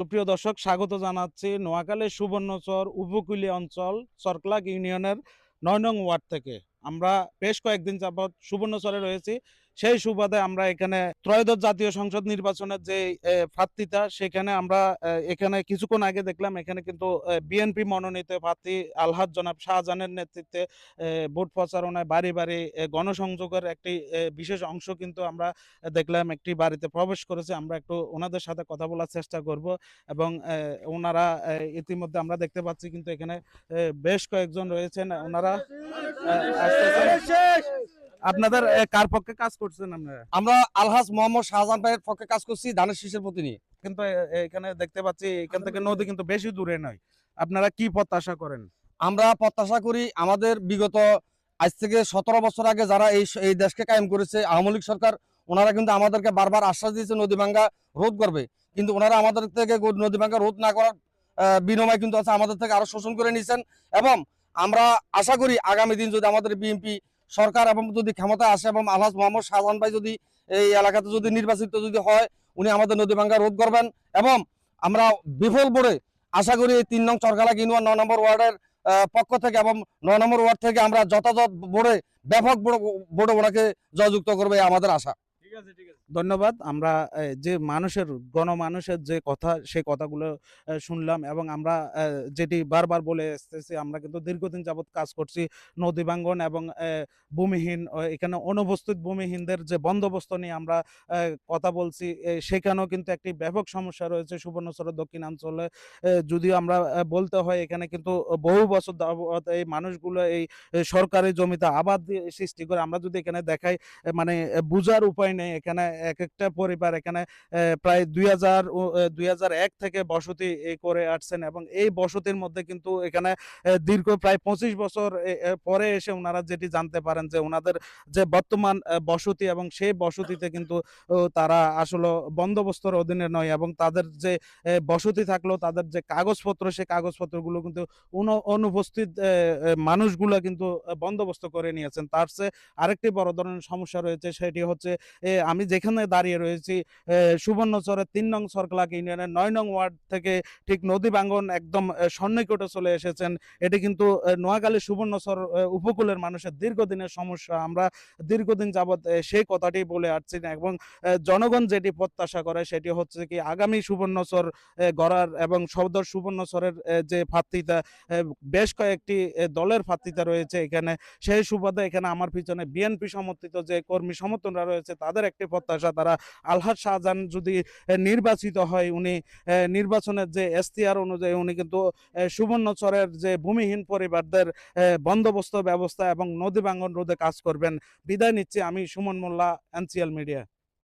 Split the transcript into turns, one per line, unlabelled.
সুপ্রিয় দর্শক, স্বাগত জানাচ্ছি নোয়াখালীর সুবর্ণচর উপকূলীয় অঞ্চল সরকলাগ ইউনিয়নের নয় নং ওয়ার্ড থেকে। আমরা বেশ কয়েকদিন যাবৎ সুবর্ণচরে রয়েছি। সেই সুবাদে আমরা এখানে ত্রয়োদশ জাতীয় সংসদ নির্বাচনের যে প্রার্থীতা সেখানে আমরা এখানে কিছুক্ষণ আগে দেখলাম, এখানে কিন্তু বিএনপি মনোনীত প্রার্থী আলহাজ জনাব শাহজাহানের নেতৃত্বে ভোট প্রচারণায় বাড়ি বাড়ি গণসংযোগের একটি বিশেষ অংশ কিন্তু আমরা দেখলাম, একটি বাড়িতে প্রবেশ করেছে। আমরা একটু ওনাদের সাথে কথা বলার চেষ্টা করব এবং ওনারা ইতিমধ্যে আমরা দেখতে পাচ্ছি কিন্তু এখানে বেশ কয়েকজন রয়েছেন। ওনারা। আপনাদের কার পক্ষে কাজ করছেন আপনারা?
আমরা আলহাজ মোহাম্মদ শাহজাহান ভাইয়ের পক্ষে কাজ করছি ধানের শীষের প্রতি নিয়ে
কিন্তু এখানে দেখতে পাচ্ছি এখান থেকে নদী কিন্তু বেশি দূরে নয়। আপনারা কি প্রত্যাশা করেন?
আমরা প্রত্যাশা করি আমাদের বিগত আজ থেকে সতেরো বছর আগে যারা এই এই দেশকে কায়েম করেছে আওয়ামী লীগ সরকার ওনারা কিন্তু আমাদেরকে বারবার আশ্বাস দিয়েছে নদী ভাঙ্গা রোধ করবে। কিন্তু ওনারা আমাদের থেকে নদী ভাঙ্গা রোধ না করার বিনিময় কিন্তু আছে আমাদের থেকে আরও শোষণ করে নিয়েছেন। এবং আমরা আশা করি আগামী দিন যদি আমাদের বিএনপি সরকার এবং যদি ক্ষমতা আসে এবং আলহাজ মোহাম্মদ শাহজাহান ভাই যদি এই এলাকাতে যদি নির্বাচিত যদি হয়, উনি আমাদের নদী ভাঙ্গা রোধ করবেন এবং আমরা বিফল বোর্ডে আশা করি এই তিন নং চরকালা কিনুয়া ন নম্বর ওয়ার্ডের পক্ষ থেকে এবং ন নম্বর ওয়ার্ড থেকে আমরা যথাযথ বোর্ডে ব্যাপক বোর্ডে ওনাকে জয়যুক্ত করবে আমাদের আশা।
ধন্যবাদ। আমরা যে মানুষের, গণমানুষের যে কথা, সেই কথাগুলো শুনলাম এবং আমরা যেটি বারবার বলে এসতেছি আমরা কিন্তু দীর্ঘদিন যাবৎ কাজ করছি নদী ভাঙ্গন এবং ভূমিহীন এখানে অনুপস্থিত ভূমিহীনদের যে বন্দোবস্ত নিয়ে আমরা কথা বলছি সেখানেও কিন্তু একটি ব্যাপক সমস্যা রয়েছে সুবর্ণচরের দক্ষিণাঞ্চলে। যদিও আমরা বলতে হয় এখানে কিন্তু বহু বছর এই মানুষগুলো এই সরকারি জমিতে আবাদ সৃষ্টি করে, আমরা যদি এখানে দেখাই মানে বুঝার উপায় নেই এখানে এক একটা পরিবার এখানে প্রায় দুই হাজার দুই থেকে বসতি করে আসছেন এবং এই বসতির মধ্যে কিন্তু এখানে দীর্ঘ প্রায় পঁচিশ বছর পরে এসে ওনারা যেটি জানতে পারেন যে ওনাদের যে বর্তমান বসতি এবং সেই বসতিতে কিন্তু তারা আসলে বন্দোবস্তর অধীনে নয় এবং তাদের যে বসতি থাকলেও তাদের যে কাগজপত্র সেই কাগজপত্রগুলো কিন্তু অনুপস্থিত মানুষগুলো কিন্তু বন্দোবস্ত করে নিয়েছেন। তার চেয়ে আরেকটি বড় ধরনের সমস্যা রয়েছে সেটি হচ্ছে এ, আমি যেখানে দাঁড়িয়ে রয়েছি সুবর্ণচরের তিন নং সরকলাক ইউনিয়নের নয় নং ওয়ার্ড থেকে ঠিক নদী বাঙ্গন একদম সন্নিকটে চলে এসেছেন। এটি কিন্তু নোয়াখালী সুবর্ণচর উপকূলের মানুষের দীর্ঘদিনের সমস্যা। আমরা দীর্ঘদিন যাবৎ সেই কথাটি বলে আসছি না এবং জনগণ যেটি প্রত্যাশা করে সেটি হচ্ছে কি, আগামী সুবর্ণচর গড়ার এবং সদর সুবর্ণচরের যে প্রার্থীতা বেশ কয়েকটি দলের প্রার্থীতা রয়েছে এখানে। সেই সুবাদে এখানে আমার পিছনে বিএনপি সমর্থিত যে কর্মী সমর্থনরা রয়েছে, তাদের একটি প্রত্যাশা। তারা আলহাজ শাহজাহান যদি নির্বাচিত হয়, উনি নির্বাচনের যে এসতিয়ার অনুযায়ী উনি কিন্তু সুবর্ণচরের যে ভূমিহীন পরিবারদের বন্দোবস্ত ব্যবস্থা এবং নদী ভাঙ্গন রোধে কাজ করবেন। বিদায় নিচ্ছি আমি সুমন মোল্লা এনসিএল মিডিয়া।